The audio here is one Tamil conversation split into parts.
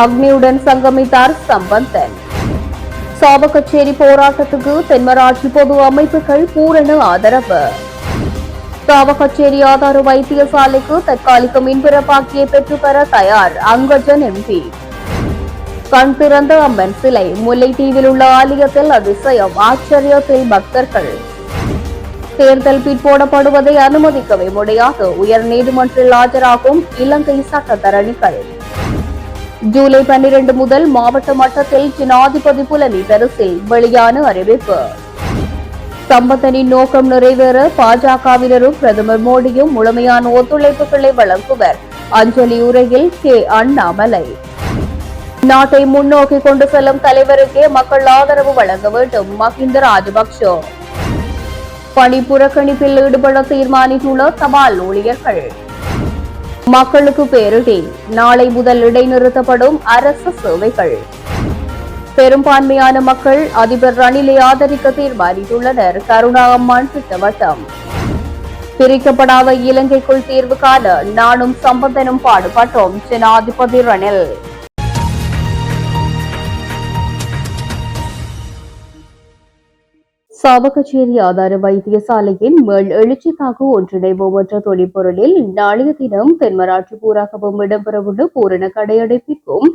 அக்னியுடன் சங்கமித்தார் சம்பந்தன். சாவகச்சேரி போராட்டத்துக்கு தென்மராட்சி பொது அமைப்புகள் பூரண ஆதரவு. சாவகச்சேரி ஆதார வைத்தியசாலைக்கு தற்காலிக மின்பிறப்பாக்கியை பெற்றுத்தர தயார் அங்கஜன் எம்பி கண் திறந்த அம்மன் சிலை முல்லைத்தீவில் உள்ள ஆலயத்தில் அதிசயம் ஆச்சரியத்தில் பக்தர்கள். தேர்தல் பிற்போடப்படுவதை அனுமதிக்கவே முடியாது. உயர் நீதிமன்றில் ஆஜராகும் இலங்கை சட்டத்தரணிகள். ஜூலை பன்னிரண்டு முதல் மாவட்ட மட்டத்தில் ஜனாதிபதி புலனி பரிசில் வெளியான அறிவிப்பு. சம்பந்தனின் நோக்கம் நிறைவேற பாஜகவினரும் பிரதமர் மோடியும் முழுமையான ஒத்துழைப்புகளை வழங்குவர். அஞ்சலி உரையில் கே. அண்ணாமலை. நாட்டை முன்னோக்கி கொண்டு செல்லும் தலைவருக்கே மக்கள் ஆதரவு வழங்க வேண்டும். மஹிந்த ராஜபக்ஷ. பணி புறக்கணிப்பில் ஈடுபட தீர்மானித்துள்ள தபால் ஊழியர்கள். மக்களுக்கு பேரிடி நாளை முதல் இடைநிறுத்தப்படும் அரசு சேவைகள். பெரும்பான்மையான மக்கள் அதிபர் ரணிலை ஆதரிக்க தீர்மானித்துள்ளனர். கருணா அம்மான் திட்டவட்டம். பிரிக்கப்படாத இலங்கைக்குள் தீர்வு காண நானும் சம்பந்தனும் பாடுபட்டோம் ஜனாதிபதி ரணில். சாவகச்சேரி ஆதார வைத்தியசாலையின் மேல் எழுச்சிக்காக ஒன்றிணைவோம் என்ற தொழிற்பொருளில் நாளைய தினம் தென்மராட்சி பூராகவும் இடம்பெறவுள்ள பூரண கடையடைப்பிற்கும்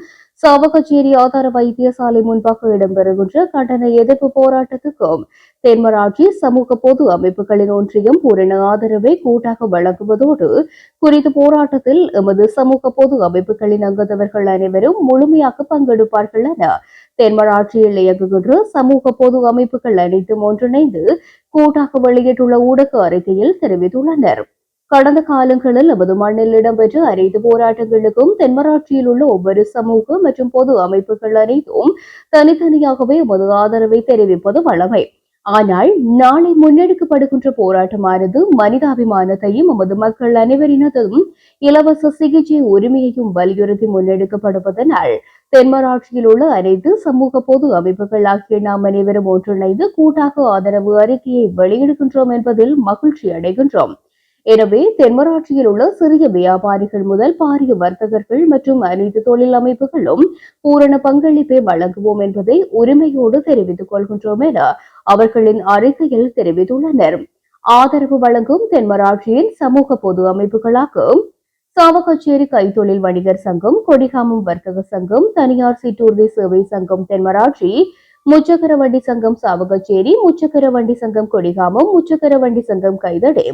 சாவகச்சேரி ஆதார வைத்தியசாலை முன்பாக இடம்பெறுகின்ற கண்டன எதிர்ப்பு போராட்டத்துக்கும் தென்மராட்சி சமூக பொது அமைப்புகளின் ஒன்றியம் பூரண ஆதரவை கூட்டாக வழங்குவதோடு குறித்த போராட்டத்தில் எமது சமூக பொது அமைப்புகளின் அங்கத்தவர்கள் அனைவரும் முழுமையாக பங்கெடுப்பார்கள் என தென்மராட்சியில் இயங்குகின்ற சமூக பொது அமைப்புகள் அனைத்தும் ஒன்றிணைந்து கூட்டாக வெளியிட்டுள்ள ஊடக அறிக்கையில் தெரிவித்துள்ளனர். கடந்த காலங்களில் நமது மண்ணில் இடம்பெற்ற அனைத்து போராட்டங்களுக்கும் தென்மராட்சியில் உள்ள ஒவ்வொரு சமூக மற்றும் பொது அமைப்புகள் அனைத்தும் தனித்தனியாகவே நமது ஆதரவை தெரிவிப்பது வழமை. ஆனால் நாளை முன்னெடுக்கப்படுகின்ற போராட்டமானது மனிதாபிமானத்தையும் நமது மக்கள் அனைவரினதும் இலவச சிகிச்சை உரிமையையும் வலியுறுத்தி முன்னெடுக்கப்படுவதனால் தென்மராட்சியில் உள்ள அனைத்து சமூக பொது அமைப்புகள் ஆகிய நாம் அனைவரும் ஒன்றிணைந்து கூட்டாக ஆதரவு அறிக்கையை வெளியிடுகின்றோம் என்பதில் மகிழ்ச்சி அடைகின்றோம். எனவே தென்மராட்சியில் உள்ள சிறிய வியாபாரிகள் முதல் பாரிய வர்த்தகர்கள் மற்றும் அனைத்து தொழில் அமைப்புகளும் பூரண பங்களிப்பை வழங்குவோம் என்பதை உரிமையோடு தெரிவித்துக் கொள்கின்றோம் என அவர்களின் அறிக்கையில் தெரிவித்துள்ளனர். ஆதரவு வழங்கும் தென்மராட்சியின் சமூக பொது அமைப்புகளாக சாவகச்சேரி கைத்தொழில் வணிகர் சங்கம் கொடிகாமம் வர்த்தக சங்கம் தனியார் சீட்டூர்தி சேவை சங்கம் தென்மராட்சி முச்சக்கர வண்டி சங்கம் சாவகச்சேரி முச்சக்கர வண்டி சங்கம் கொடிகாமம் முச்சக்கர வண்டி சங்கம் கைதடே.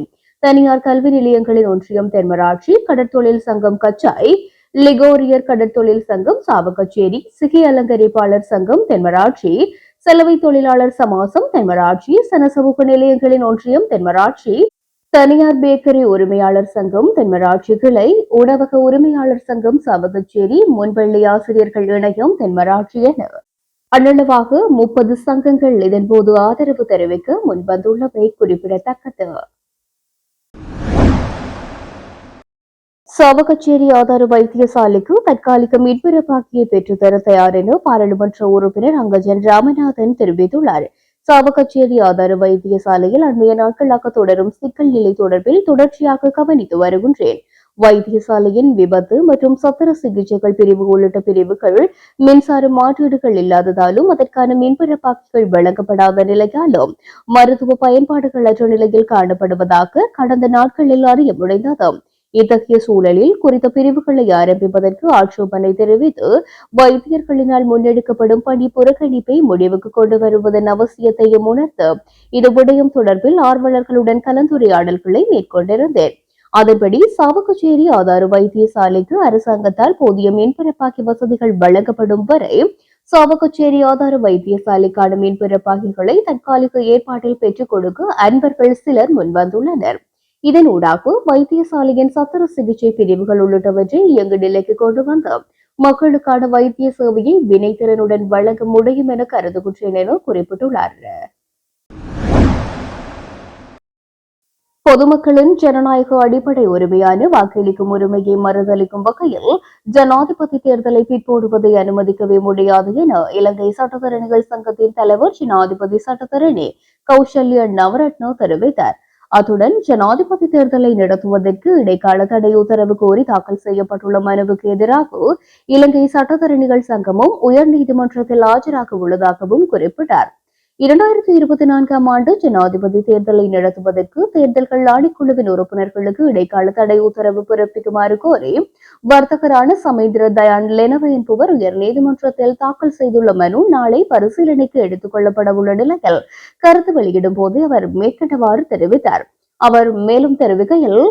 தனியார் கல்வி நிலையங்களின் ஒன்றியம் தென்மராட்சி கடற்தொழில் சங்கம் கச்சாய் லிகோரியர் கடற்தொழில் சங்கம் சாவகச்சேரி சிகை அலங்கரிப்பாளர் சங்கம் தென்மராட்சி செலவை தொழிலாளர் சமாசம் தென்மராட்சி சனசமூக நிலையங்களின் ஒன்றியம் தென்மராட்சி தனியார் பேக்கரி உரிமையாளர் சங்கம் தென்மராட்சி கிளை உணவக உரிமையாளர் சங்கம் சாவகச்சேரி முன்பள்ளி ஆசிரியர்கள் இணையம் தென்மராட்சி என. அண்ணளவாக முப்பது சங்கங்கள் இதன்போது ஆதரவு தெரிவிக்க முன்வந்துள்ளவை குறிப்பிடத்தக்கது. சாவகச்சேரி ஆதார வைத்தியசாலைக்கு தற்காலிக மீட்பிறப்பாக்கியை பெற்றுத்தர தயார் என பாராளுமன்ற உறுப்பினர் அங்கஜன் ராமநாதன் தெரிவித்துள்ளார். சாவகச்சேரி ஆதார வைத்தியசாலையில் அண்மைய நாட்களாக தொடரும் சிக்கல் நிலை தொடர்பில் தொடர்ச்சியாக கவனித்து வருகின்றேன். வைத்தியசாலையின் விபத்து மற்றும் சத்திர சிகிச்சைகள் பிரிவு உள்ளிட்ட பிரிவுகள் மின்சார மாற்றீடுகள் இல்லாததாலும் அதற்கான மின்பிறப்பாக்கிகள் வழங்கப்படாத நிலையாலும் மருத்துவ பயன்பாடுகள் அற்ற நிலையில் காணப்படுவதாக கடந்த நாட்களில் அறிய முடிந்தது. இத்தகைய சூழலில் குறித்த பிரிவுகளை ஆரம்பிப்பதற்கு ஆட்சேபனை தெரிவித்து வைத்தியர்களினால் முன்னெடுக்கப்படும் பணி புறக்கணிப்பை முடிவுக்கு கொண்டு வருவதன் அவசியத்தையும் உணர்த்து இது விடயம் தொடர்பில் ஆர்வலர்களுடன் கலந்துரையாடல்களை மேற்கொண்டிருந்தேன். அதன்படி சாவகச்சேரி ஆதார வைத்தியசாலைக்கு அரசாங்கத்தால் போதிய மின்பிறப்பாக்கி வசதிகள் வழங்கப்படும் வரை சாவகச்சேரி ஆதார வைத்தியசாலைக்கான மின்பிறப்பாக்கிகளை தற்காலிக ஏற்பாட்டில் பெற்றுக் கொடுக்க அன்பர்கள் சிலர் முன்வந்துள்ளனர். இதனூடாக வைத்தியசாலையின் சத்திர சிகிச்சை பிரிவுகள் உள்ளிட்டவற்றை இயங்கு நிலைக்கு கொண்டு வந்து மக்களுக்கான வைத்திய சேவையை வினைத்திறனுடன் வழங்க முடியும் என கருதுகின்றேன் என குறிப்பிட்டுள்ளார் பொதுமக்களின் ஜனநாயக அடிப்படை உரிமையான வாக்களிக்கும் உரிமையை மறுதளிக்கும் வகையில் ஜனாதிபதி தேர்தலை பிற்போடுவதை அனுமதிக்கவே முடியாது என இலங்கை சட்டத்தரணிகள் சங்கத்தின் தலைவர் ஜனாதிபதி சட்டத்தரணி கௌசல்ய நவரத்ன தெரிவித்தார். அத்துடன் ஜனாதிபதி தேர்தலை நடத்துவதற்கு இடைக்கால தடை உத்தரவு கோரி தாக்கல் செய்யப்பட்டுள்ள மனுவுக்கு எதிராக இலங்கை சட்டத்தரணிகள் சங்கமும் உயர்நீதிமன்றத்தில் ஆஜராக உள்ளதாகவும் குறிப்பிட்டார். இரண்டாயிரத்தி இருபத்தி நான்காம் ஆண்டு ஜனாதிபதி தேர்தலை நடத்துவதற்கு தேர்தல்கள் ஆணைக்குழுவின் உறுப்பினர்களுக்கு இடைக்கால தடை உத்தரவு பிறப்பிக்குமாறு கோரி வர்த்தகரான சமேந்திர தயான் லெனவ என்பவர் உயர்நீதிமன்றத்தில் தாக்கல் செய்துள்ள மனு நாளை பரிசீலனைக்கு எடுத்துக் கொள்ளப்பட உள்ள நிலையில் கருத்து வெளியிடும் போது அவர் மேற்கண்டவாறு தெரிவித்தார். அவர் மேலும் தெரிவிக்கையில்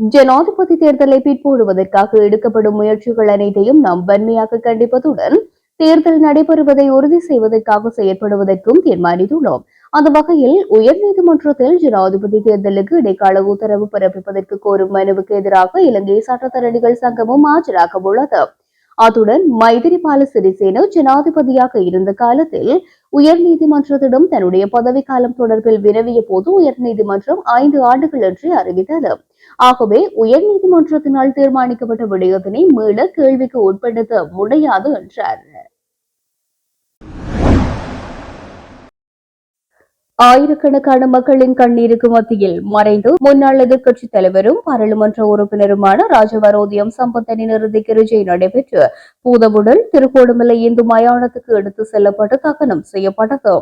ஜனாதிபதி தேர்தலை பிற்போடுவதற்காக எடுக்கப்படும் முயற்சிகள் அனைத்தையும் நாம் வன்மையாக கண்டிப்பதுடன் தேர்தல் நடைபெறுவதை உறுதி செய்வதற்காக செயற்படுவதற்கும் தீர்மானித்துள்ளோம். அந்த வகையில் உயர்நீதிமன்றத்தில் ஜனாதிபதி தேர்தலுக்கு இடைக்கால உத்தரவு பிறப்பிப்பதற்கு கோரும் மனுவுக்கு எதிராக இலங்கை சட்டத்தரணிகள் சங்கமும் ஆஜராக உள்ளது. அத்துடன் மைதிரிபால சிறிசேன ஜனாதிபதியாக இருந்த காலத்தில் உயர்நீதிமன்றத்திடம் தன்னுடைய பதவிக்காலம் தொடர்பில் வினவிய போது உயர்நீதிமன்றம் ஐந்து ஆண்டுகள் என்று அறிவித்தது. ஆகவே உயர்நீதிமன்றத்தினால் தீர்மானிக்கப்பட்ட விடயத்தினை மீள கேள்விக்கு உட்படுத்த முடியாது என்றார். ஆயிரக்கணக்கான மக்களின் கண்ணீருக்கு மத்தியில் மறைந்து முன்னாள் எதிர்க்கட்சி தலைவரும் பாராளுமன்ற உறுப்பினருமான ராஜவரோதியம் சம்பந்தனின் இறுதி கிருஜை நடைபெற்று பூதவுடல் திருக்கோடுமலை இந்து மயானத்துக்கு எடுத்து செல்லப்பட்டு தகனம் செய்யப்பட்டது.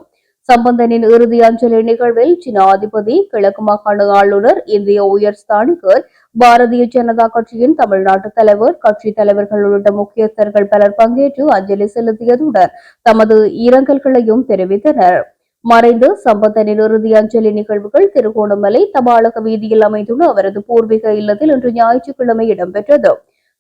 சம்பந்தனின் இறுதி அஞ்சலி நிகழ்வில் ஜனாதிபதி கிழக்கு மாகாண ஆளுநர் இந்திய உயர் ஸ்தானிகர் பாரதிய ஜனதா கட்சியின் தமிழ்நாட்டு தலைவர் கட்சி தலைவர்கள் உள்ளிட்ட முக்கியஸ்தர்கள் பலர் பங்கேற்று அஞ்சலி செலுத்தியதுடன் தமது இரங்கல்களையும் தெரிவித்தனர். மறைந்து சம்பந்தனின் இறுதி அஞ்சலி நிகழ்வுகள் திருகோணமலை தபாலக வீதியில் அமைந்துள்ள அவரது பூர்வீக இல்லத்தில் இன்று ஞாயிற்றுக்கிழமை இடம்பெற்றது.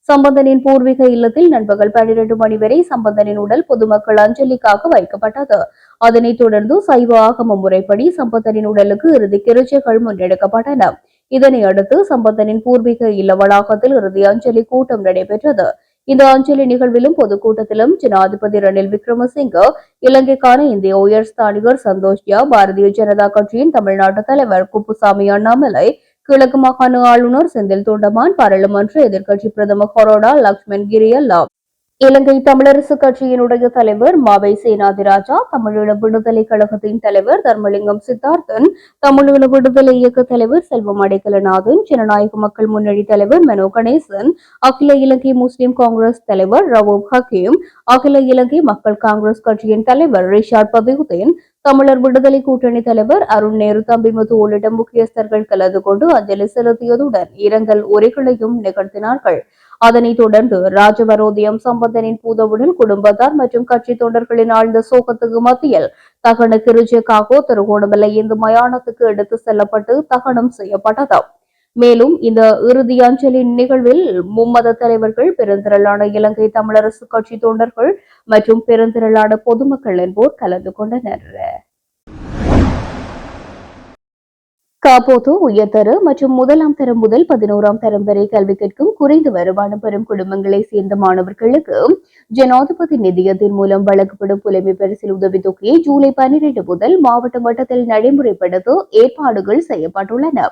சம்பந்தனின் பூர்வீக இல்லத்தில் நண்பகல் பன்னிரண்டு மணி வரை சம்பந்தனின் உடல் பொதுமக்கள் அஞ்சலிக்காக வைக்கப்பட்டது. அதனைத் தொடர்ந்து சைவ ஆகம முறைப்படி சம்பந்தனின் உடலுக்கு இறுதி கிருச்சைகள் முன்னெடுக்கப்பட்டன. இதனை அடுத்து சம்பந்தனின் பூர்வீக இல்ல வளாகத்தில் இறுதி அஞ்சலி கூட்டம் நடைபெற்றது. இந்த அஞ்சலி நிகழ்விலும் பொதுக்கூட்டத்திலும் ஜனாதிபதி ரணில் விக்ரமசிங்க இலங்கைக்கான இந்திய உயர் ஸ்தானிகர் சந்தோஷ்யா பாரதிய ஜனதா கட்சியின் தமிழ்நாட்டு தலைவர் குப்புசாமி அண்ணாமலை கிழக்கு மாகாண ஆளுநர் செந்தில் தோண்டமான் பாராளுமன்ற எதிர்க்கட்சி பிரதமர் கொரோடா லக்ஷ்மண் கிரியல்லா. இலங்கை தமிழரசு கட்சியினுடைய தலைவர் மாவை சேனாதிராஜா தமிழீழ விடுதலை கழகத்தின் தலைவர் தர்மலிங்கம் சித்தார்த்தன் தமிழீழ விடுதலை இயக்க தலைவர் செல்வம் அடைக்கலநாதன் ஜனநாயக மக்கள் முன்னணி தலைவர் மெனோ கணேசன் அகில இலங்கை முஸ்லிம் காங்கிரஸ் தலைவர் ரவூப் ஹக்கீம் அகில இலங்கை மக்கள் காங்கிரஸ் கட்சியின் தலைவர் ரிஷாட் பதியுதீன் தமிழர் விடுதலை கூட்டணி தலைவர் அருண் நேரு தம்பிமுத்து உள்ளிட்ட முக்கியஸ்தர்கள் கலந்து கொண்டு அஞ்சலி செலுத்தியதுடன் இரங்கல் உரைகளையும் நிகழ்த்தினார்கள். அதனைத் தொடர்ந்து ராஜவரோதியம் சம்பந்தனின் பூதவுடன் குடும்பத்தார் மற்றும் கட்சி தொண்டர்களின் ஆழ்ந்த சோகத்துக்கு மத்தியில் தகன கிருஜியக்காகோ திருகோணமலை இந்து மயானத்துக்கு எடுத்து செல்லப்பட்டு தகனம் செய்யப்பட்டது. மேலும் இந்த இறுதி அஞ்சலி நிகழ்வில் மும்மத தலைவர்கள் பெருந்திரளான இலங்கை தமிழரசு கட்சி தொண்டர்கள் மற்றும் பெருந்திரளான பொதுமக்கள் என்போர் கலந்து கொண்டனர். காப்போத்தோ உயர்தர மற்றும் முதலாம் தரம் முதல் பதினோராம் தரம் வரை கல்வி கற்கும் குறைந்த வருமானம் பெறும் குடும்பங்களை சேர்ந்த மாணவர்களுக்கு ஜனாதிபதி நிதியத்தின் மூலம் வழங்கப்படும் புலமை பரிசில் உதவித்தொகையை ஜூலை பன்னிரண்டு முதல் மாவட்ட மட்டத்தில் நடைமுறைப்படுத்த ஏற்பாடுகள் செய்யப்பட்டுள்ளன.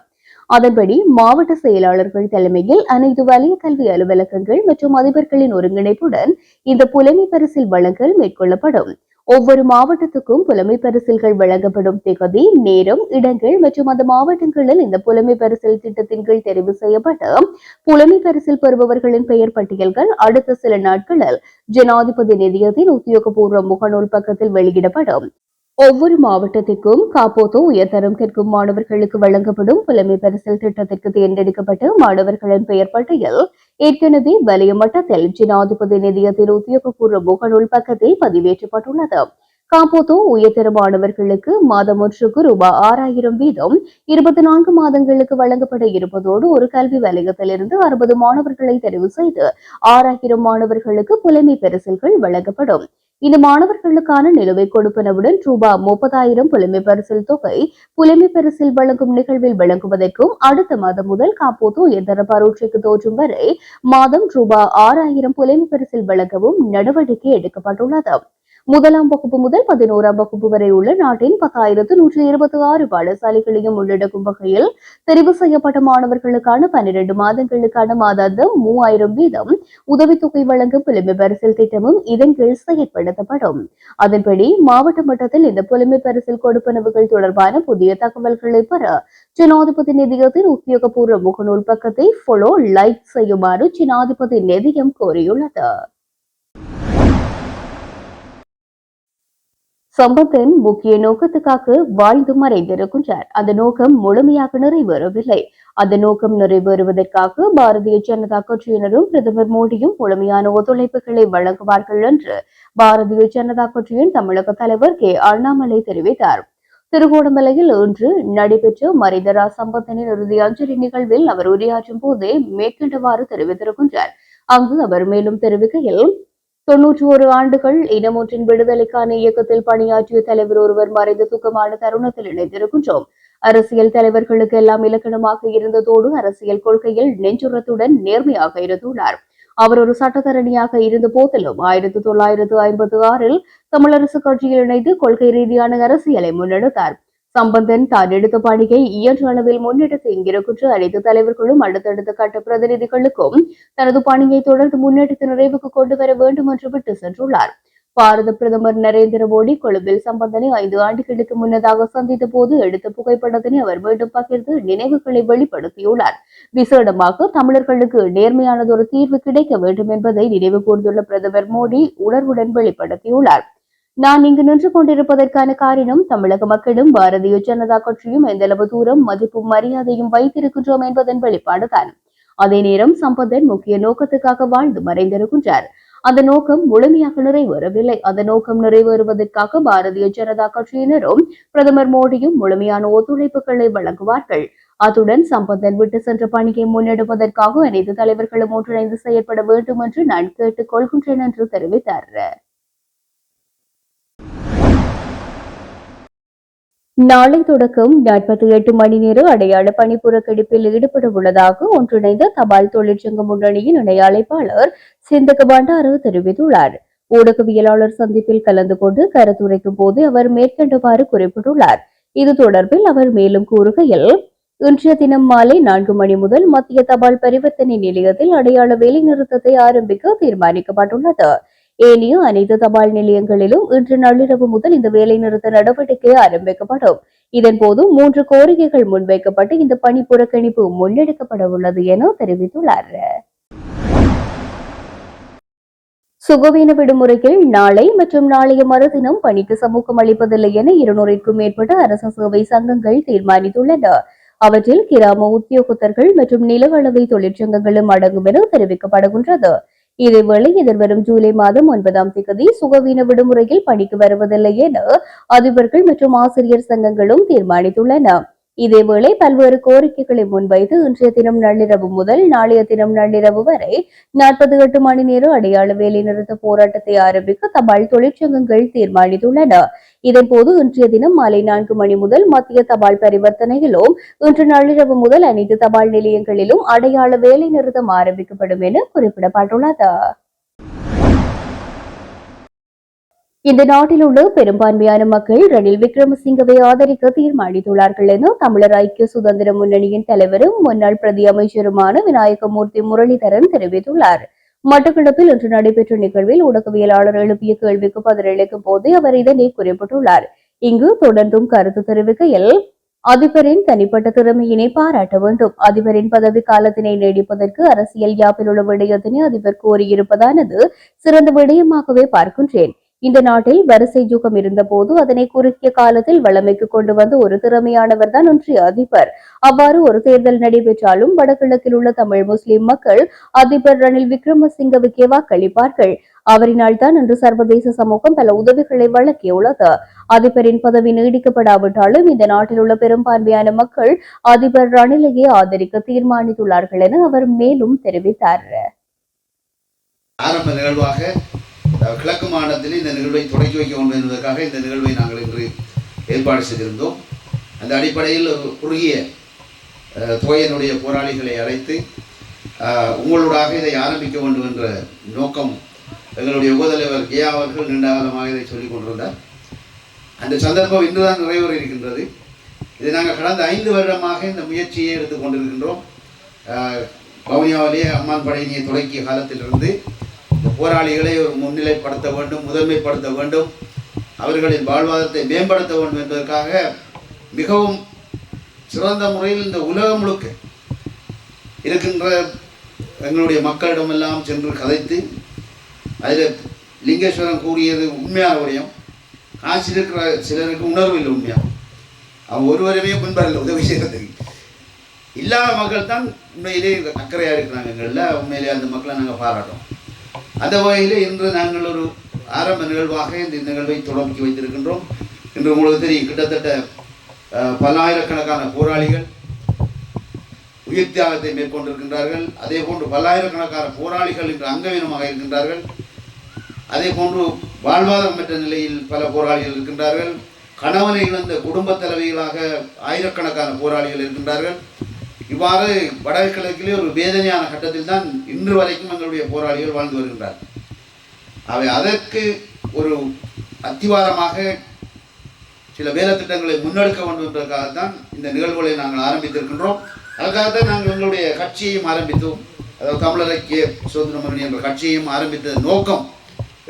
அதன்படி மாவட்ட செயலாளர்கள் தலைமையில் அனைத்து வலய கல்வி அலுவலகங்கள் மற்றும் அதிபர்களின் ஒருங்கிணைப்புடன் இந்த புலமை பரிசில் வழங்கல் மேற்கொள்ளப்படும். ஒவ்வொரு மாவட்டத்துக்கும் புலமை பரிசில்கள் வழங்கப்படும் திகதி நேரம் இடங்கள் மற்றும் அந்த மாவட்டங்களில் இந்த புலமை பரிசில் திட்டத்தின் கீழ் தெரிவு செய்யப்பட்ட புலமை பரிசில் பெறுபவர்களின் பெயர் பட்டியல்கள் அடுத்த சில நாட்களில் ஜனாதிபதி நிதியத்தின் உத்தியோகபூர்வ முகநூல் பக்கத்தில் வெளியிடப்படும். ஒவ்வொரு மாவட்டத்திற்கும் காப்போத்தோ உயர்தரம் கேட்கும் மாணவர்களுக்கு வழங்கப்படும் புலமை பரிசில் திட்டத்திற்கு தேர்ந்தெடுக்கப்பட்ட மாணவர்களின் பெயர் பட்டியல் ஏற்கனவே வலய மட்டத்தில் ஜனாதிபதி நிதியத்தின் உத்தியோகபூர்வ முகநூல் பக்கத்தில் பதிவேற்றப்பட்டுள்ளது. காப்போத்தோ உயர்தரமானவர்களுக்கு மாதம் ஒன்றுக்கு ரூபாய் ஆறாயிரம் வீதம் இருபத்தி நான்கு மாதங்களுக்கு வழங்கப்பட இருப்பதோடு ஒரு கல்வி வலயத்திலிருந்து அறுபது மாணவர்களை தெரிவு செய்து ஆறாயிரம் மாணவர்களுக்கு புலைமை பரிசில்கள் வழங்கப்படும். இந்த மாணவர்களுக்கான நிலுவைக் கொடுப்பனவுடன் ரூபாய் முப்பதாயிரம் புலைமை பரிசில் தொகை புலைமை பரிசில் வழங்கும் நிகழ்வில் வழங்குவதற்கும் அடுத்த மாதம் முதல் காப்போத்தோ உயர்தர பரீட்சைக்கு தோற்றும் வரை மாதம் ரூபாய் ஆறாயிரம் புலைமை பரிசில் வழங்கவும் நடவடிக்கை எடுக்கப்பட்டுள்ளது. முதலாம் வகுப்பு முதல் பதினோராம் வகுப்பு வரை உள்ள நாட்டின் பத்தாயிரத்து நூற்றி இருபத்தி ஆறு பாடசாலைகளையும் உள்ளடக்கும் வகையில் தெரிவு செய்யப்பட்ட மாணவர்களுக்கான பன்னிரண்டு மாதங்களுக்கான மாதாந்தம் மூவாயிரம் வீதம் உதவித்தொகை வழங்கும் புலமை பரிசில் திட்டமும் இதன் கீழ் செயற்படுத்தப்படும். அதன்படி மாவட்ட மட்டத்தில் இந்த புலமை பரிசில் கொடுப்பனவுகள் தொடர்பான புதிய தகவல்களை பெற ஜனாதிபதி நிதியத்தின் உத்தியோகபூர்வ முகநூல் பக்கத்தை ஃபாலோ லைக் செய்யுமாறு ஜனாதிபதி நிதியம் கோரியுள்ளது. சம்பத்தின் முக்கிய நோக்கத்துக்காக வாழ்ந்து மறைந்திருக்கின்றார். அந்த நோக்கம் முழுமையாக நிறைவேறவில்லை. அந்த நோக்கம் நிறைவேறுவதற்காக பாரதிய ஜனதா கட்சியினரும் பிரதமர் மோடியும் முழுமையான ஒத்துழைப்புகளை வழங்குவார்கள் என்று பாரதிய ஜனதா கட்சியின் தமிழக தலைவர் கே. அண்ணாமலை தெரிவித்தார். திருகோணமலையில் இன்று நடைபெற்ற மறைந்த சம்பத்தனின் இறுதி அஞ்சலி நிகழ்வில் அவர் உரையாற்றும் போதே மேற்கண்டவாறு தெரிவித்திருக்கின்றார். அங்கு அவர் மேலும் தெரிவிக்கையில் தொன்னூற்றி ஒரு ஆண்டுகள் இனமொன்றின் விடுதலைக்கான இயக்கத்தில் பணியாற்றிய தலைவர் ஒருவர் மறைந்த துக்கமான தருணத்தில் இணைந்திருக்கின்றோம். அரசியல் தலைவர்களுக்கு எல்லாம் இலக்கணமாக இருந்ததோடு அரசியல் கொள்கையில் நெஞ்சுரத்துடன் நேர்மையாக இருந்துள்ளார். அவர் ஒரு சட்டத்தரணியாக இருந்த போதிலும் ஆயிரத்தி தொள்ளாயிரத்து ஐம்பத்தி ஆறில் தமிழரசு கட்சியில் இணைந்து கொள்கை ரீதியான அரசியலை முன்னெடுத்தார். சம்பந்தன் தான் எடுத்த பணியை இயன்ற அளவில் முன்னெடுத்து இங்கிருக்கின்ற அனைத்து தலைவர்களும் அடுத்தடுத்த கட்ட பிரதிநிதிகளுக்கும் தனது பணியை தொடர்ந்து முன்னெடுத்து நிறைவுக்கு கொண்டு வர வேண்டும் என்று விட்டு சென்றுள்ளார். பாரத பிரதமர் நரேந்திர மோடி கொழும்பில் சம்பந்தனை ஐந்து ஆண்டுகளுக்கு முன்னதாக சந்தித்த போது எடுத்த புகைப்படத்தினை அவர் மீண்டும் பகிர்ந்து நினைவுகளை வெளிப்படுத்தியுள்ளார். விசேடமாக தமிழர்களுக்கு நேர்மையானதொரு தீர்வு கிடைக்க வேண்டும் என்பதை நினைவு கூர்ந்துள்ள பிரதமர் மோடி உணர்வுடன் வெளிப்படுத்தியுள்ளார். நான் இங்கு நின்று கொண்டிருப்பதற்கான காரணம் தமிழக மக்களும் பாரதிய ஜனதா கட்சியும் எந்தளவு தூரம் மதிப்பும் மரியாதையும் வைத்திருக்கின்றோம் என்பதன் வெளிப்பாடுதான் அதே நேரம் சம்பந்தன் முக்கிய நோக்கத்துக்காக வாழ்ந்து மறைந்திருக்கின்றார். அந்த நோக்கம் முழுமையாக நிறைவேறவில்லை. அந்த நோக்கம் நிறைவேறுவதற்காக பாரதிய ஜனதா கட்சியினரும் பிரதமர் மோடியும் முழுமையான ஒத்துழைப்புகளை வழங்குவார்கள். அத்துடன் சம்பந்தன் விட்டு சென்ற பணியை முன்னெடுப்பதற்காக அனைத்து தலைவர்களும் ஒன்றிணைந்து செயற்பட வேண்டும் என்று நான் கேட்டுக் கொள்கின்றேன் என்று தெரிவித்தார். நாளை தொடக்கம் நாற்பத்தி எட்டு மணி நேர அடையாள பணி புறக்கணிப்பில் ஈடுபட உள்ளதாக ஒன்றிணைந்த தபால் தொழிற்சங்க முன்னணியின் இணை அழைப்பாளர் சிந்தக பண்டாரு தெரிவித்துள்ளார். ஊடகவியலாளர் சந்திப்பில் கலந்து கொண்டு கருத்துரைக்கும் போது அவர் மேற்கண்டவாறு குறிப்பிட்டுள்ளார். இது தொடர்பில் அவர் மேலும் கூறுகையில் இன்றைய தினம் மாலை நான்கு மணி முதல் மத்திய தபால் பரிவர்த்தனை நிலையத்தில் அடையாள வேலை நிறுத்தத்தை ஆரம்பிக்க தீர்மானிக்கப்பட்டுள்ளது. ஏனைய அனைத்து தபால் நிலையங்களிலும் இன்று நள்ளிரவு முதல் இந்த வேலை நிறுத்த நடவடிக்கை ஆரம்பிக்கப்படும். இதன்போது மூன்று கோரிக்கைகள் முன்வைக்கப்பட்டு இந்த பணி புறக்கணிப்பு முன்னெடுக்கப்பட உள்ளது என தெரிவித்துள்ளார். சுகவீன விடுமுறையில் நாளை மற்றும் நாளைய மறுதினம் பணிக்கு சமூகம் அளிப்பதில்லை என இருநூறுக்கும் மேற்பட்ட அரசு சேவை சங்கங்கள் தீர்மானித்துள்ளன. அவற்றில் கிராம உத்தியோகத்தர்கள் மற்றும் நிலவளவை தொழிற்சங்கங்களும் அடங்கும் என தெரிவிக்கப்படுகின்றது. இதேவேளை எதிர்வரும் ஜூலை மாதம் ஒன்பதாம் தேதி சுகவீன விடுமுறையில் பணிக்கு வருவதில்லை என அதிபர்கள் மற்றும் ஆசிரியர் சங்கங்களும் தீர்மானித்துள்ளன. இதேவேளை பல்வேறு கோரிக்கைகளை முன்வைத்து இன்றைய தினம் நள்ளிரவு முதல் நாளைய தினம் நள்ளிரவு வரை நாற்பத்தி எட்டு மணி நேர அடையாள வேலை நிறுத்த போராட்டத்தை ஆரம்பிக்க தபால் தொழிற்சங்கங்கள் தீர்மானித்துள்ளன. இதன்போது இன்றைய தினம் மாலை நான்கு மணி முதல் மத்திய தபால் பரிவர்த்தனையிலும் இன்று நள்ளிரவு முதல் அனைத்து தபால் நிலையங்களிலும் அடையாள வேலை நிறுத்தம் ஆரம்பிக்கப்படும் என குறிப்பிடப்பட்டுள்ளது. இந்த நாட்டில் உள்ள பெரும்பான்மையான மக்கள் ரணில் விக்ரமசிங்கவை ஆதரிக்க தீர்மானித்துள்ளார்கள் என தமிழர் ஐக்கிய சுதந்திர முன்னணியின் தலைவரும் முன்னாள் பிரதி அமைச்சருமான விநாயகமூர்த்தி முரளிதரன் தெரிவித்துள்ளார். மட்டக்களப்பில் இன்று நடைபெற்ற நிகழ்வில் ஊடகவியலாளர் எழுப்பிய கேள்விக்கு பதிலளிக்கும் போதே அவர் இதனை குறிப்பிட்டுள்ளார். இங்கு தொடர்ந்தும் கருத்து தெரிவிக்கையில் அதிபரின் தனிப்பட்ட திறமையினை பாராட்ட வேண்டும். அதிபரின் பதவி காலத்தினை நீடிப்பதற்கு அரசியல் யாப்பில் உள்ள விடயத்தினை அதிபர் கோரியிருப்பதானது சிறந்த விடயமாகவே பார்க்கின்றேன். இந்த நாட்டில் வரிசை யுகம் இருந்தபோது அதனை குறுகிய காலத்தில் வளமைக்கு கொண்டு வந்த ஒரு திறமையானவர் தான் ஒன்றிய அதிபர். அவ்வாறு ஒரு தேர்தல் நடைபெற்றாலும் வடகிழக்கில் உள்ள தமிழ் முஸ்லிம் மக்கள் அதிபர் ரணில் விக்ரமசிங்கவுக்கே வாக்களிப்பார்கள். அவரினால் தான் இன்று சர்வதேச சமூகம் பல உதவிகளை வழங்கியுள்ளது. அதிபரின் பதவி நீடிக்கப்படாவிட்டாலும் இந்த நாட்டில் உள்ள பெரும்பான்மையான மக்கள் அதிபர் ரணிலையே ஆதரிக்க தீர்மானித்துள்ளார்கள் என அவர் மேலும் தெரிவித்தார். ஆரம்ப நிகழ்வாக கிழக்கு மாநிலத்தில் இந்த நிகழ்வை தொடக்கி வைக்க வேண்டும் என்பதற்காக இந்த நிகழ்வை நாங்கள் இன்று ஏற்பாடு செய்திருந்தோம். அந்த அடிப்படையில் குறுகிய தொகையினுடைய போராளிகளை அழைத்து உங்களூடாக இதை ஆரம்பிக்க வேண்டும் என்ற நோக்கம் எங்களுடைய உபதலைவர் ஜெயா அவர்கள் நீண்ட காலமாக இதை சொல்லிக் கொண்டிருந்தார். அந்த சந்தர்ப்பம் இன்றுதான் நிறைவேற இருக்கின்றது. இது நாங்கள் கடந்த ஐந்து வருடமாக இந்த முயற்சியை எடுத்துக்கொண்டிருக்கின்றோம் கொண்டிருக்கின்றோம். ஆஹ், அம்மான் படையினியை தொடக்கிய காலத்திலிருந்து போராளிகளை முன்னிலைப்படுத்த வேண்டும் முதன்மைப்படுத்த வேண்டும். அவர்களின் வாழ்வாதாரத்தை மேம்படுத்த வேண்டும் என்பதற்காக மிகவும் சிறந்த முறையில் இந்த உலகம் முழுக்க இருக்கின்ற எங்களுடைய மக்களிடமெல்லாம் சென்று கதைத்து அதில் லிங்கேஸ்வரன் கூறியது உண்மையான விடயம். காசு இருக்கிற சிலருக்கு உணர்வு இல்லை உண்மையாகும் அவன் ஒருவருமே முன்பரில் உதவி செய்கிறதுக்கு இல்லாத மக்கள் தான் உண்மையிலே அக்கறையாக இருக்கிறாங்க எங்களில். உண்மையிலே அந்த மக்களை நாங்கள் பாராட்டோம் அந்த வகையில் இன்று நாங்கள் ஒரு ஆரம்ப நிகழ்வாக இந்த நிகழ்வை தொடங்கி வைத்திருக்கின்றோம். இன்று உங்களுக்கு தெரியும் கிட்டத்தட்ட அஹ், பல்லாயிரக்கணக்கான போராளிகள் உயிர் தியாகத்தை மேற்கொண்டிருக்கின்றார்கள். அதே போன்று பல்லாயிரக்கணக்கான போராளிகள் இன்று அங்கவீனமாக இருக்கின்றார்கள். அதே போன்று வாழ்வாதாரமற்ற நிலையில் பல போராளிகள் இருக்கின்றார்கள். கணவனை இழந்த குடும்ப தலைவிகளாக ஆயிரக்கணக்கான போராளிகள் இருக்கின்றார்கள். இவ்வாறு வடகிழக்கிலே ஒரு வேதனையான கட்டத்தில் தான் இன்று வரைக்கும் எங்களுடைய போராளிகள் வாழ்ந்து வருகின்றார் அவை அதற்கு ஒரு அத்திவாரமாக சில வேலை திட்டங்களை முன்னெடுக்க வேண்டும் என்பதற்காகத்தான் இந்த நிகழ்வுகளை நாங்கள் ஆரம்பித்திருக்கின்றோம். அதுக்காகத்தான் நாங்கள் எங்களுடைய கட்சியையும் ஆரம்பித்தோம். அதாவது தமிழர் ஐக்கிய சுதந்திர முன்னணி என்ற கட்சியையும் ஆரம்பித்த நோக்கம்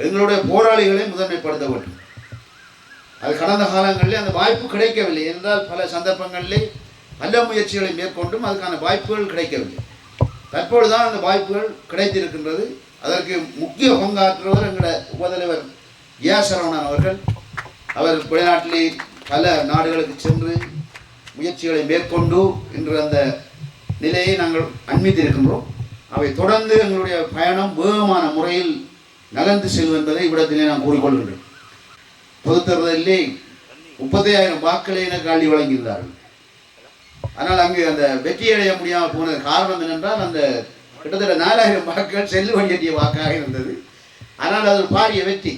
எங்களுடைய போராளிகளை முதன்மைப்படுத்த வேண்டும். அது கடந்த காலங்களில் அந்த வாய்ப்பு கிடைக்கவில்லை. என்றால் பல சந்தர்ப்பங்களிலே பல முயற்சிகளை மேற்கொண்டும் அதுக்கான வாய்ப்புகள் கிடைக்கவில்லை தற்பொழுதுதான் அந்த வாய்ப்புகள் கிடைத்திருக்கின்றது. அதற்கு முக்கிய பங்காற்றுவர் எங்களோட உபதலைவர் ஏ சரவணன் அவர்கள். அவர் வெளிநாட்டிலே பல நாடுகளுக்கு சென்று முயற்சிகளை மேற்கொண்டு இன்று அந்த நிலையை நாங்கள் அண்மித்திருக்கின்றோம். அவை தொடர்ந்து எங்களுடைய பயணம் வேகமான முறையில் நகர்ந்து செல்லும் என்பதை இவ்விடத்திலே நான் கூறிக்கொள்கின்றேன் பொதுத் தேர்தலிலே முப்பத்தையாயிரம் வாக்களை எனக்கு அள்ளி வழங்கியிருந்தார்கள். ஆனால் அங்கு அந்த வெற்றி அடைய முடியாமல் போனது காரணம் என்னென்றால் அந்த கிட்டத்தட்ட நாலாயிரம் வாக்குகள் செல்லு வண்டிய வாக்காக இருந்தது. ஆனால் அது ஒரு பாரிய வெற்றி.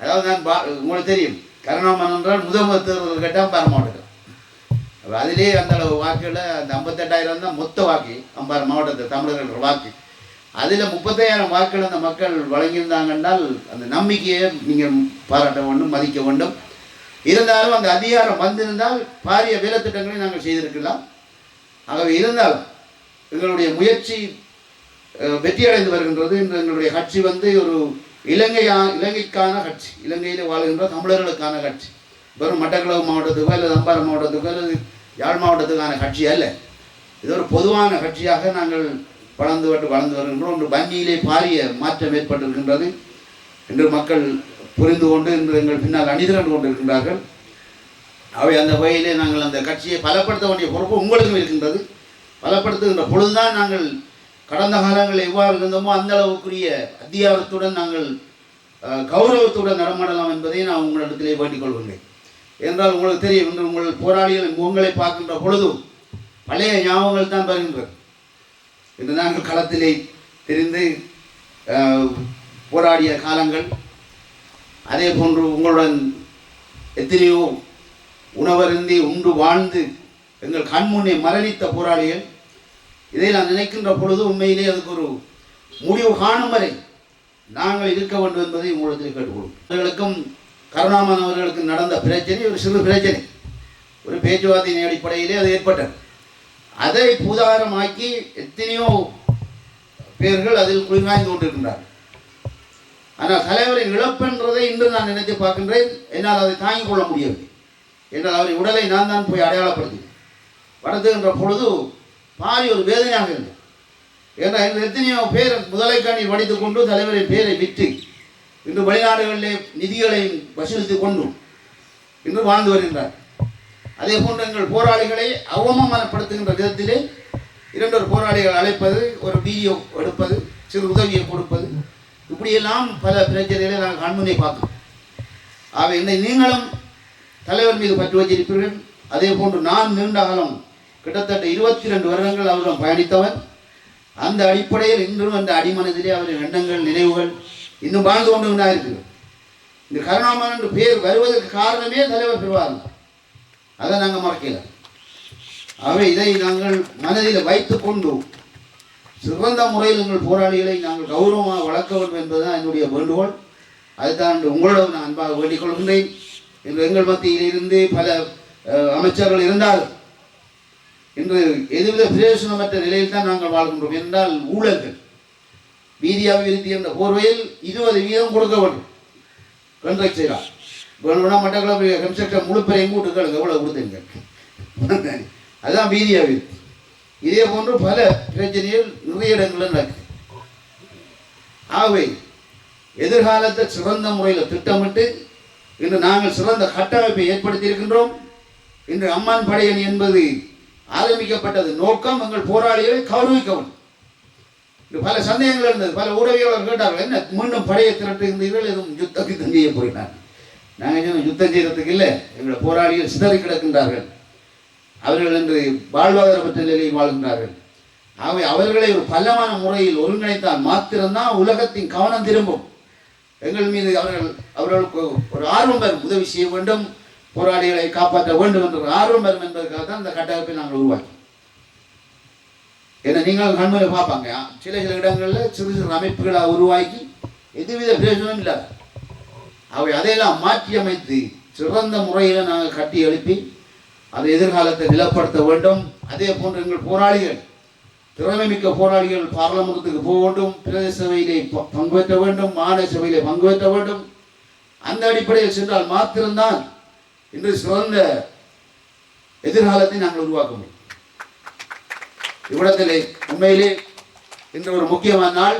அதாவது நான் பா உங்களுக்கு தெரியும். கருணாமன் என்றால் முதல் தேர்தல் கேட்டால் பெற மாட்டேன் அதிலே அந்த அளவு வாக்குல அந்த ஐம்பத்தெட்டாயிரம் தான் மொத்த வாக்கு. அம்பாறு மாவட்டத்தை தமிழர்கள் வாக்கு. அதில் முப்பத்தாயிரம் வாக்குகள் அந்த மக்கள் வழங்கியிருந்தாங்கன்னால் அந்த நம்பிக்கையை நீங்கள் பாராட்ட வேண்டும் மதிக்க வேண்டும். இருந்தாலும் அந்த அதிகாரம் வந்திருந்தால் பாரிய வேலை திட்டங்களை நாங்கள் செய்திருக்கலாம். ஆகவே இருந்தாலும் எங்களுடைய முயற்சி வெற்றியடைந்து வருகின்றது. இன்று எங்களுடைய கட்சி வந்து ஒரு இலங்கையா இலங்கைக்கான கட்சி இலங்கையில் வாழ்கின்ற தமிழர்களுக்கான கட்சி. வெறும் மட்டக்களவு மாவட்டத்துக்கோ அல்லது அம்பாறை மாவட்டத்துக்கோ அல்லது யாழ் மாவட்டத்துக்கான கட்சி அல்ல. இது ஒரு பொதுவான கட்சியாக நாங்கள் வளர்ந்து வந்து வளர்ந்து வருகின்றோம். ஒன்று வங்கியிலே பாரிய மாற்றம் ஏற்பட்டிருக்கின்றது. இன்று மக்கள் புரிந்து கொண்டு இன்று எங்கள் பின்னால் அணிதிரண்டு கொண்டிருக்கின்றார்கள். அவை அந்த வகையிலே நாங்கள் அந்த கட்சியை பலப்படுத்த வேண்டிய பொறுப்பு உங்களுக்கும் இருக்கின்றது. பலப்படுத்துகின்ற பொழுதுதான் நாங்கள் கடந்த காலங்களில் எவ்வாறு இருந்தோமோ அந்த அளவுக்குரிய அதிகாரத்துடன் நாங்கள் கௌரவத்துடன் நடமாடலாம் என்பதை நான் உங்களிடத்திலே வேண்டிக் கொள்கின்றேன். என்றால் உங்களுக்கு தெரியும் இன்று உங்கள் போராளிகள் முகங்களை பார்க்கின்ற பொழுதும் பழைய ஞாபகங்கள் தான் வருகின்றது இன்று நாங்கள் களத்திலே தெரிந்து போராடிய காலங்கள் அதே போன்று உங்களுடன் எத்தனையோ உணவருந்தி உண்டு வாழ்ந்து எங்கள் கண்முன்னே மரணித்த போராளிகள் இதை நான் நினைக்கின்ற பொழுது உண்மையிலே அதுக்கு ஒரு முடிவு காணும் வரை நாங்கள் இருக்க வேண்டும் என்பதை உங்களுக்கு கேட்டுக்கொள்வோம். அவர்களுக்கும் கருணாமன் அவர்களுக்கு நடந்த பிரச்சனை ஒரு சிறு பிரச்சனை. ஒரு பேச்சுவார்த்தையின் அடிப்படையிலே அது ஏற்பட்டது. அதை பூதாரமாக்கி எத்தனையோ பேர்கள் அதில் குளிர்காய்ந்து கொண்டிருக்கின்றார்கள். ஆனால் தலைவரின் இழப்பென்றதை இன்று நான் நினைத்து பார்க்கின்றேன். என்னால் அதை தாங்கிக் கொள்ள முடியவில்லை. என்றால் அவரின் உடலை நான் தான் போய் அடையாளப்படுத்தினேன். படுத்துகின்ற பொழுது பாரி ஒரு வேதனையாக இருந்தது. ஏன்னா எத்தனையோ பேர் முதலைக்காணி வடித்துக் கொண்டு தலைவரின் பேரை விற்று இன்று வெளிநாடுகளிலே நிதிகளை வசூலித்து கொண்டு இன்று வாழ்ந்து வருகின்றார். அதே போன்று எங்கள் போராளிகளை அவமானப்படுத்துகின்ற விதத்திலே இரண்டொரு போராளிகள் அழைப்பது ஒரு வீடியோ எடுப்பது சிறு உதவியை கொடுப்பது இப்படியெல்லாம் பல பிரச்சனைகளை நாங்கள் கண்முனை பார்த்தோம். ஆக என்னை நீங்களும் தலைவர் மீது பற்று வச்சிருப்பீர்கள். அதே போன்று நான் நீண்ட காலம் கிட்டத்தட்ட இருபத்தி ரெண்டு வருடங்கள் அவரிடம் பயணித்தவன் அந்த அடிப்படையில் இன்றும் அந்த அடிமனதிலே அவரின் எண்ணங்கள் நினைவுகள் இன்னும் வாழ்ந்து கொண்டு தான் இருக்குது இந்த கருணாமன் என்று பேர் வருவதற்கு காரணமே தலைவர் பெறுவார். அதை நாங்கள் மறக்கல. ஆகவே இதை நாங்கள் மனதில் வைத்து கொண்டோம் சிறந்த முறையில் எங்கள் போராளிகளை நாங்கள் கௌரவமாக வளர்க்க வேண்டும் என்பதுதான் என்னுடைய வேண்டுகோள். அதுதான் உங்களோட நான் அன்பாக வேண்டிக் கொள்கின்றேன். இன்று எங்கள் மத்தியில் இருந்து பல அமைச்சர்கள் இருந்தால் இன்று எதுவித பிரயோசனமற்ற நிலையில் தான் நாங்கள் வாழ்கின்றோம். என்றால் ஊழல்கள். வீதி அபிவிருத்தி என்ற போர்வையில் இருபது வீதம் கொடுக்க வேண்டும். கண்ட்ராக்ட் செய்யலாம் வேணும்னா மட்டக்களப்பு கன்ஸ்ட்ரக்டர் முழு பெரிய கூட்டுக்களுக்கு எவ்வளோ கொடுத்துங்க அதுதான் வீதி அபிவிருத்தி. இதே போன்று பல பிரச்சனைகள் நிறைய இடங்களில் நடக்குது. ஆகவே எதிர்காலத்தை சிறந்த முறையில் திட்டமிட்டு இன்று நாங்கள் சிறந்த கட்டமைப்பை ஏற்படுத்தி இருக்கின்றோம் இன்று அம்மான் படையணி என்பது ஆரம்பிக்கப்பட்டது நோக்கம் எங்கள் போராளிகளை கௌரவிக்கவும் பல சந்தேகங்கள் இருந்தது. பல ஊடகங்கள் கேட்டார்கள் என்ன மீண்டும் படையை திரட்டுகின்றீர்கள் எதுவும் யுத்தம் யுத்தம் செய்ய போகிறார் நாங்கள் யுத்தம் செய்கிறதுக்கு இல்லை எங்கள் போராளிகள் சிதறி கிடக்கின்றார்கள் அவர்கள் இன்று வாழ்வாதாரமற்ற நிலையில் வாழ்கின்றார்கள். ஆகவே அவர்களை ஒரு பலமான முறையில் ஒருங்கிணைத்தால் மாத்திரம்தான் உலகத்தின் கவனம் திரும்பும். எங்கள் மீது அவர்கள் அவர்களுக்கு ஒரு ஆர்வம் பெறும் உதவி செய்ய வேண்டும் போராளிகளை காப்பாற்ற வேண்டும் என்ற ஒரு ஆர்வம் பெறும் என்பதற்காக தான் இந்த கட்டமைப்பை நாங்கள் உருவாக்கி ஏன்னா நீங்கள் கண்மையில் பார்ப்பாங்க சில சில இடங்களில் சிறு சிறு அமைப்புகளை உருவாக்கி எதுவித பிரயோஜனம் இல்லை அவை அதையெல்லாம் மாற்றி அமைத்து சிறந்த முறையில் நாங்கள் கட்டி எழுப்பி அதை எதிர்காலத்தை நிலப்படுத்த வேண்டும். அதே போன்று எங்கள் போராளிகள் திறமைமிக்க போராளிகள் பார்லமெண்டத்துக்கு போக வேண்டும். பிரதேச சபையிலே ப- பங்கு பெற்ற வேண்டும். மாநில சபையிலே பங்கு பெற்ற வேண்டும். அந்த அடிப்படையில் சென்றால் மாத்திரம்தான் இன்று சிறந்த எதிர்காலத்தை நாங்கள் உருவாக்க முடியும். இவ்விடத்திலே உண்மையிலே இன்று ஒரு முக்கியமான நாள்.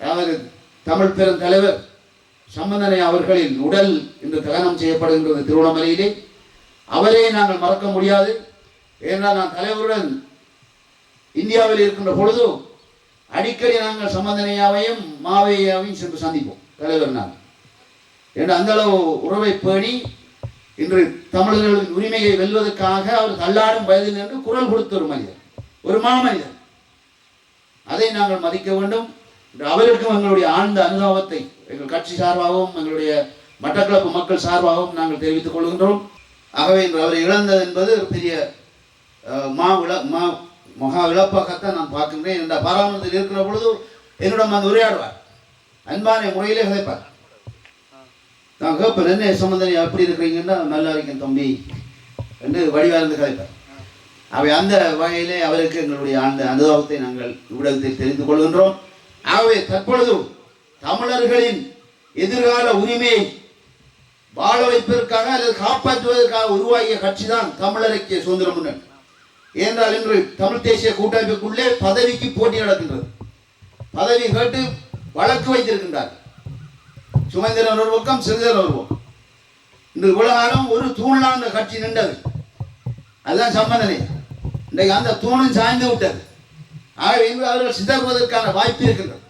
அதாவது தமிழ் பெருந்தலைவர் சம்பந்தனை அவர்களின் உடல் இன்று தகனம் செய்யப்படுகின்றது திருவண்ணாமலையிலே. அவரை நாங்கள் மறக்க முடியாது. ஏனென்றால் நான் தலைவருடன் இந்தியாவில் இருக்கின்ற பொழுதும் அடிக்கடி நாங்கள் சம்பந்தனையாவையும் மாவையாவையும் சென்று சந்திப்போம் தலைவர் நான். என்று அந்த அளவு உறவை பேணி இன்று தமிழர்களின் உரிமையை வெல்வதற்காக அவர் தள்ளாடும் வயதில் நின்று குரல் கொடுத்த ஒரு மனிதர் ஒரு மாமனிதர் அதை நாங்கள் மதிக்க வேண்டும். அவருக்கும் எங்களுடைய ஆழ்ந்த அனுபவத்தை எங்கள் கட்சி சார்பாகவும் எங்களுடைய மட்டக்களப்பு மக்கள் சார்பாகவும் நாங்கள் தெரிவித்துக் கொள்கின்றோம். ஆகவே இன்று அவரை இழந்தது என்பது பெரிய அஹ், மா விழ மா மகா இழப்பாகத்தான் நான் பார்க்கின்றேன். இந்த பாராமணத்தில் இருக்கிற பொழுது என்னிடம் வந்து உரையாடுவார். அன்பான முறையிலே கதைப்பார். நான் கேட்பேன் என்ன சம்பந்தனை எப்படி இருக்கிறீங்கன்னா நல்லா இருக்கேன் தம்பி என்று வடிவார்ந்து கதைப்பார். அவை அந்த வகையிலே அவருக்கு எங்களுடைய ஆழ்ந்த அனுபவத்தை நாங்கள் இவ்விடத்தில் தெரிந்து கொள்கின்றோம். ஆகவே தற்பொழுது தமிழர்களின் எதிர்கால உரிமையை வாழ வைப்பதற்காக அல்லது காப்பாற்றுவதற்காக உருவாகிய கட்சி தான் தமிழர் ஐக்கிய சுதந்திர முன்னணி ஏனென்றால் இன்று தமிழ் தேசிய கூட்டமைப்புக்குள்ளே பதவிக்கு போட்டி நடக்கின்றது. பதவி கேட்டு வழக்கு வைத்திருக்கின்றார். சுமந்திரன் ஒரு பக்கம் சிறிதர் ஒரு பக்கம். இன்று உலகாலம் ஒரு தூணான கட்சி நின்றது. அதுதான் சம்பந்தனை இன்றைக்கு அந்த தூணும் சாய்ந்து விட்டது. ஆகவே இன்று அவர்கள் சிதறுவதற்கான வாய்ப்பு இருக்கின்றது.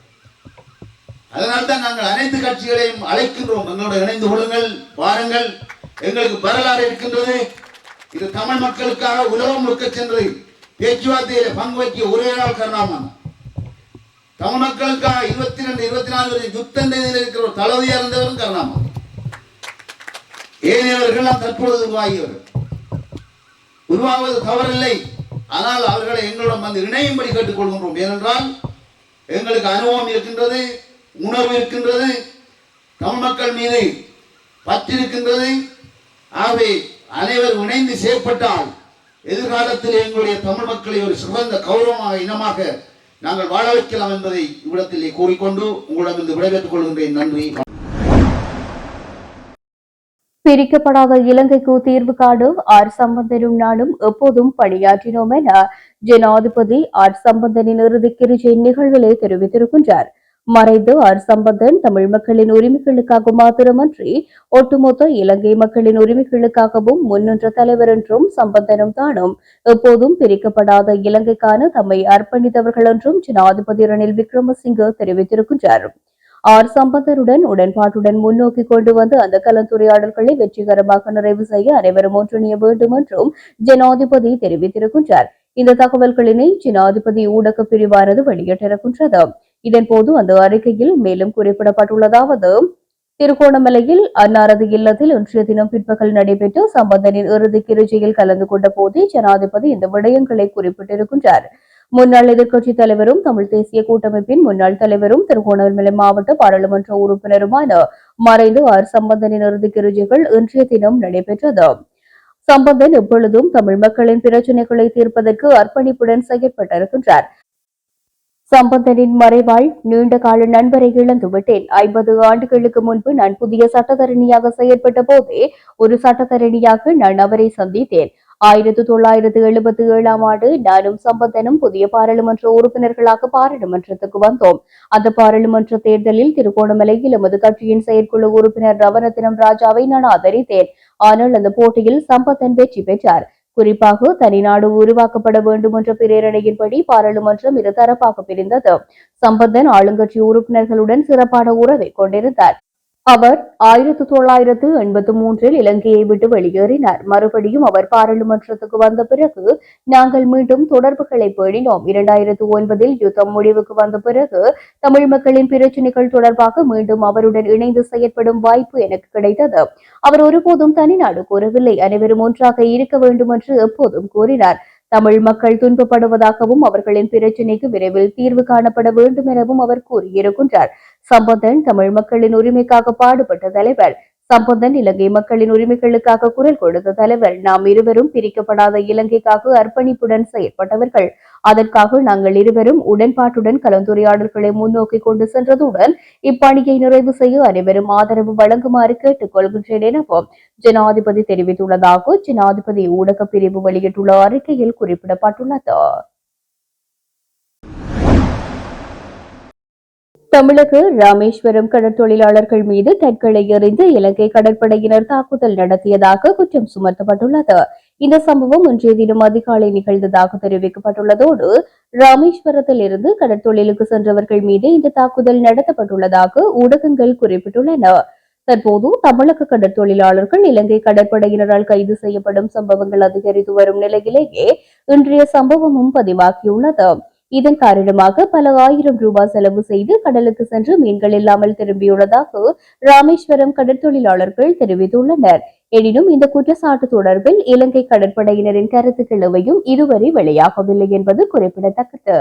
அதனால்தான் நாங்கள் அனைத்து கட்சிகளையும் அழைக்கின்றோம். எங்களோட இணைந்து கொள்ளுங்கள் வாருங்கள். எங்களுக்கு வரலாறு இருக்கின்றது. இது தமிழ் மக்களுக்காக உலகம் முழுக்க சென்று பேச்சுவார்த்தையில பங்கு வைக்க ஒரே நாள் கருணாமன். தமிழ் மக்களுக்காக இருபத்தி ரெண்டு இருபத்தி நாலு வரை யுத்தம் செய்தில் இருக்கிற ஒரு தளபதியா இருந்தவரும் கருணாமன். ஏனையவர்கள் தற்பொழுது உருவாகியவர். உருவாவது தவறில்லை. ஆனால் அவர்களை எங்களிடம் வந்து இணையும்படி கேட்டுக்கொள்கின்றோம். ஏனென்றால் எங்களுக்கு அனுபவம் இருக்கின்றது. உணவு இருக்கின்றது தமிழ் மக்கள் மீது பற்று ஆகவே அனைவரும் இணைந்து செயற்பட்டால் எதிர்காலத்தில் எங்களுடைய தமிழ் மக்களை ஒரு சிறந்த கௌரவமாக இனமாக நாங்கள் வாழ வைக்கலாம் என்பதை இவ்விடத்திலே கூறிக்கொண்டு உங்களிடம் விடைபெற்றுக் கொள்கின்றேன். நன்றி. பிரிக்கப்படாத இலங்கைக்கு தீர்வு காணும் ஆர் சம்பந்தனும் நானும் எப்போதும் பணியாற்றினோம் என ஜனாதிபதி ஆர் சம்பந்தனின் இறுதி கிரிஜை நிகழ்விலே தெரிவித்திருக்கின்றார். மறைந்த ஆர் சம்பந்தன் தமிழ் மக்களின் உரிமைகளுக்காக மாத்திரமன்றி ஒட்டுமொத்த இலங்கை மக்களின் உரிமைகளுக்காகவும் முன்னின்ற தலைவர் என்றும் சம்பந்தனும் தானும் எப்போதும் பிரிக்கப்படாத இலங்கைக்கான தம்மை அர்ப்பணித்தவர்கள் என்றும் ஜனாதிபதி ரணில் விக்ரமசிங்க தெரிவித்திருக்கின்றார். ஆர் சம்பந்தருடன் உடன்பாட்டுடன் முன்னோக்கி கொண்டு வந்து அந்த கலந்துரையாடல்களை வெற்றிகரமாக நிறைவு செய்ய அனைவரும் ஒன்றிணைய வேண்டும் என்றும் ஜனாதிபதி தெரிவித்திருக்கின்றார். இந்த தகவல்களினை ஜனாதிபதி ஊடக பிரிவானது வெளியிட்டிருக்கின்றது. இதன்போது அந்த அறிக்கையில் மேலும் குறிப்பிடப்பட்டுள்ளதாவது திருகோணமலையில் அன்னாரது இல்லத்தில் இன்றைய தினம் பிற்பகல் நடைபெற்ற சம்பந்தனின் இறுதி கிருச்சியில் கலந்து கொண்ட போதே ஜனாதிபதி இந்த விடயங்களை குறிப்பிட்டிருக்கின்றார். முன்னாள் எதிர்க்கட்சித் தலைவரும் தமிழ் தேசிய கூட்டமைப்பின் முன்னாள் தலைவரும் திருகோணமலை மாவட்ட பாராளுமன்ற உறுப்பினருமான மறைந்து ஆர் சம்பந்தனின் இறுதி கிருஜைகள் இன்றைய தினம் நடைபெற்றது. சம்பந்தன் எப்பொழுதும் தமிழ் மக்களின் பிரச்சனைகளை தீர்ப்பதற்கு அர்ப்பணிப்புடன் செயற்பட்டிருக்கின்றார். சம்பந்தனின் மறைவால் நீண்ட கால நண்பரை இழந்துவிட்டேன். ஐம்பது ஆண்டுகளுக்கு முன்பு நான் புதிய சட்டத்தரணியாக செயற்பட்ட போதே ஒரு சட்டத்தரணியாக நான் அவரை சந்தித்தேன். ஆயிரத்தி தொள்ளாயிரத்து எழுபத்தி ஏழாம் ஆண்டு நானும் சம்பந்தனும் புதிய பாராளுமன்ற உறுப்பினர்களாக பாராளுமன்றத்துக்கு வந்தோம். அந்த பாராளுமன்ற தேர்தலில் திருகோணமலையில் எமது கட்சியின் செயற்குழு உறுப்பினர் ரவரத்தினம் ராஜாவை நான் ஆதரித்தேன். ஆனால் அந்த போட்டியில் சம்பந்தன் வெற்றி பெற்றார். குறிப்பாக தனிநாடு உருவாக்கப்பட வேண்டும் என்ற பிரேரணையின்படி பாராளுமன்றம் இருதரப்பாக பிரிந்தது. சம்பந்தன் ஆளுங்கட்சி உறுப்பினர்களுடன் சிறப்பான உறவை கொண்டிருந்தார். அவர் ஆயிரத்து தொள்ளாயிரத்து எண்பத்தி மூன்றில் இலங்கையை விட்டு வெளியேறினார். மறுபடியும் அவர் பாராளுமன்றத்துக்கு வந்த பிறகு நாங்கள் மீண்டும் தொடர்புகளை பேணினோம். இரண்டாயிரத்து ஒன்பதில் யுத்தம் முடிவுக்கு வந்த பிறகு தமிழ் மக்களின் பிரச்சினைகள் தொடர்பாக மீண்டும் அவருடன் இணைந்து செயற்படும் வாய்ப்பு எனக்கு கிடைத்தது. அவர் ஒருபோதும் தனிநாடு கூறவில்லை. அனைவரும் ஒன்றாக இருக்க வேண்டும் என்று எப்போதும் கூறினார். தமிழ் மக்கள் துன்பப்படுவதாகவும் அவர்களின் பிரச்சினைக்கு விரைவில் தீர்வு காணப்பட வேண்டும் எனவும் அவர் கூறியிருக்கின்றார். சம்பந்தன் தமிழ் மக்களின் உரிமைக்காக பாடுபட்ட தலைவர். சம்பந்தன் இலங்கை மக்களின் உரிமைகளுக்காக குரல் கொடுத்த தலைவர். நாம் இருவரும் பிரிக்கப்படாத இலங்கைக்காக அர்ப்பணிப்புடன் செயற்பட்டவர்கள். அதற்காக நாங்கள் இருவரும் உடன்பாட்டுடன் கலந்துரையாடல்களை முன்னோக்கி கொண்டு சென்றதுடன் இப்பணியை நிறைவு செய்ய அனைவரும் ஆதரவு வழங்குமாறு கேட்டுக் கொள்கின்றேன் எனவும் ஜனாதிபதி தெரிவித்துள்ளதாக ஜனாதிபதி ஊடக பிரிவு வெளியிட்டுள்ள அறிக்கையில் குறிப்பிடப்பட்டுள்ளது. தமிழக ராமேஸ்வரம் கடற்தொழிலாளர்கள் மீது கற்களை எறிந்து இலங்கை கடற்படையினர் தாக்குதல் நடத்தியதாக குற்றம் சுமத்தப்பட்டுள்ளது. இந்த சம்பவம் இன்றைய தினம் அதிகாலை நிகழ்ந்ததாக தெரிவிக்கப்பட்டுள்ளதோடு ராமேஸ்வரத்தில் இருந்து கடற்தொழிலுக்கு சென்றவர்கள் மீது இந்த தாக்குதல் நடத்தப்பட்டுள்ளதாக ஊடகங்கள் குறிப்பிட்டுள்ளன. தற்போது தமிழக கடற்தொழிலாளர்கள் இலங்கை கடற்படையினரால் கைது செய்யப்படும் சம்பவங்கள் அதிகரித்து வரும் நிலையிலேயே இன்றைய சம்பவமும் பதிவாகியுள்ளது. இதன் காரணமாக பல ஆயிரம் ரூபாய் செலவு செய்து கடலுக்கு சென்று மீன்கள் இல்லாமல் திரும்பியுள்ளதாக ராமேஸ்வரம் கடற்தொழிலாளர்கள் தெரிவித்துள்ளனர். எனினும் இந்த குற்றச்சாட்டு தொடர்பில் இலங்கை கடற்படையினரின் கருத்துக்கள் எவையும் இதுவரை வெளியாகவில்லை என்பது குறிப்பிடத்தக்கது.